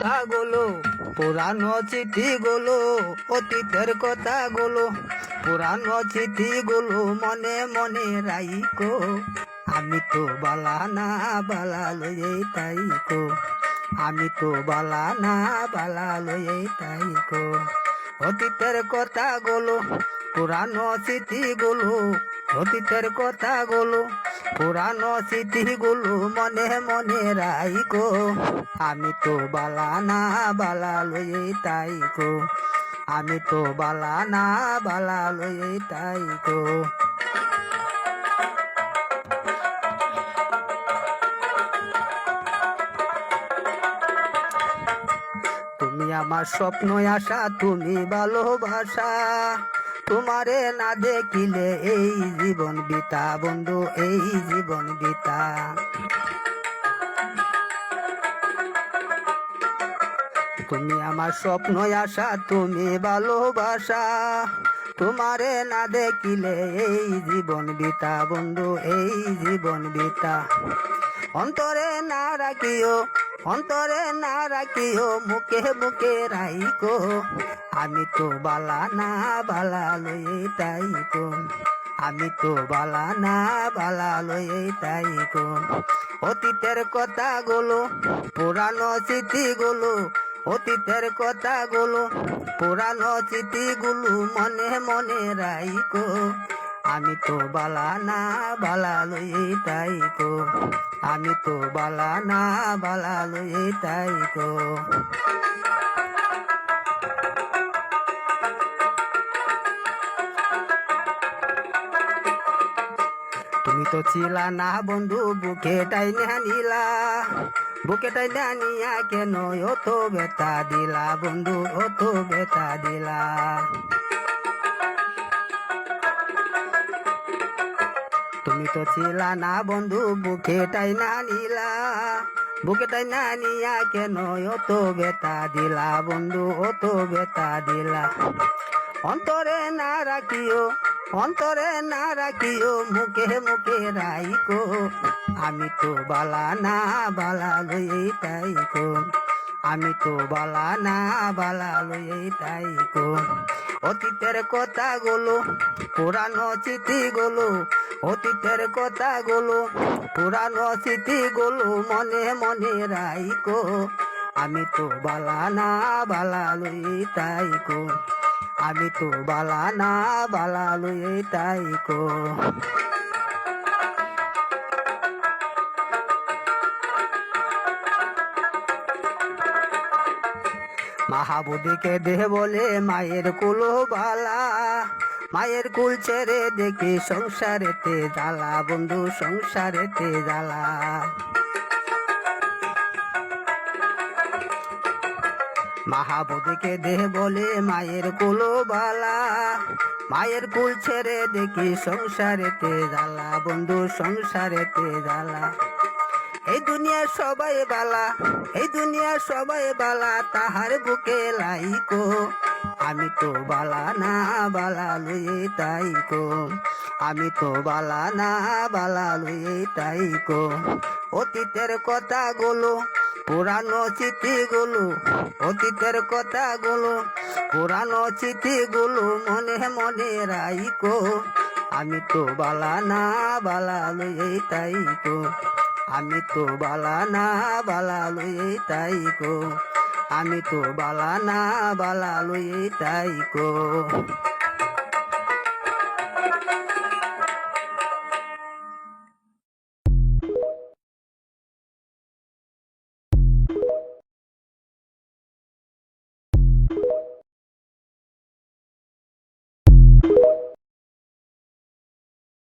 কথা গুলো পুরানো চিঠি গুলো অতীতের কথা গুলো পুরানো চিঠি গুলো মনে মনে রাইকো। আমি তো বালা না বালা লয়ে তাইকো। আমি তো বালা না বালা লয়ে তাইকো। অতীতের কথা গুলো পুরানো স্মৃতি গুলো অতীতের কথা গুলো পুরানো স্মৃতি গুলো মনে মনে রাইকো আমি তো বালা না, বালা লয়ে তাইকো আমি তো বালা না, বালা লয়ে তাইকো তুমি আমার স্বপ্ন আশা, তুমি ভালোবাসা। তোমারে না দেখিলে এই জীবন বিতা, বন্ধু, এই জীবন বিতা। তুমি আমার স্বপ্ন, আশা, তুমি ভালোবাসা। তোমারে না দেখিলে এই জীবন বিতা, বন্ধু, এই জীবন বিতা। অন্তরে না রাখিও অন্তরে না রাখিও, মুখে মুখে রাইকো। আমি তো বালা না বালা লয়ে তাইকো। আমি তো বালা না বালা লয়ে তাইকো। অতীতের কথা গুলো পুরানো স্মৃতি গুলো অতীতের কথা গুলো পুরানো স্মৃতি গুলো মনে মনে রাইকো। আমি তো বালা না, বালা লয়ে তাইকো আমি তো বালা না, বালা লয়ে তাইকো তুমি তো ছিলা না বন্ধু, বুকে টাইনে নিলা বুকে টাইনে নিয়া কেন, অত বেতা দিলা বন্ধু, অত বেতা দিলা। তো ছিলা না বন্ধু, বুকে টাইনা নিলা। বুকে টাইনা নিয়া কেন অত বেতা দিলা বন্ধু, অত বেতা দিলা। অন্তরে না রাখিও, অন্তরে না রাখিও, মুখে মুখে রাইকো। আমি তো বালা না, বালা লই তাইকো। আমি তো বালা না, বালা লই তাইকো। অতীতের কথা গুলো পুরানো চিঠি গুলো অতীতের কথা গুলো পুরানো স্মৃতি গুলো মনে মনে রাইকো আমি তো বালা না, বালা লই তাইকো আমি তো বালা না, বালা লই তাইকো মাহাবুদিকে দেহ বলে মায়ের কুলো বালা মায়ের কুল ছেড়ে দেখি সংসারেতে জ্বালা, বন্ধু, সংসারেতে জ্বালা। মাহাবুদিকে দেহ বলে মায়ের কুলো বালা মায়ের কুল ছেড়ে দেখি সংসারেতে জ্বালা, বন্ধু, সংসারেতে জ্বালা। এই দুনিয়া সবাই বালা, এই দুনিয়া সবাই বালা, তাহার বুকে লাইকো আমি তো বালা না, বালা লুয়ে তাইকো আমি তো বালা না, বালা লুয়ে তাইকো অতীতের কথা গুলো পুরানো স্মৃতি গুলো অতীতের কথা গুলো পুরানো স্মৃতি গুলো মনে মনে রাইকো আমি তো বালা না, বালা লুয়ে তাইকো আমি তো বালা না, বালা লইয়ে তাই কো। আমি তো বালা না, বালা লই তাইকো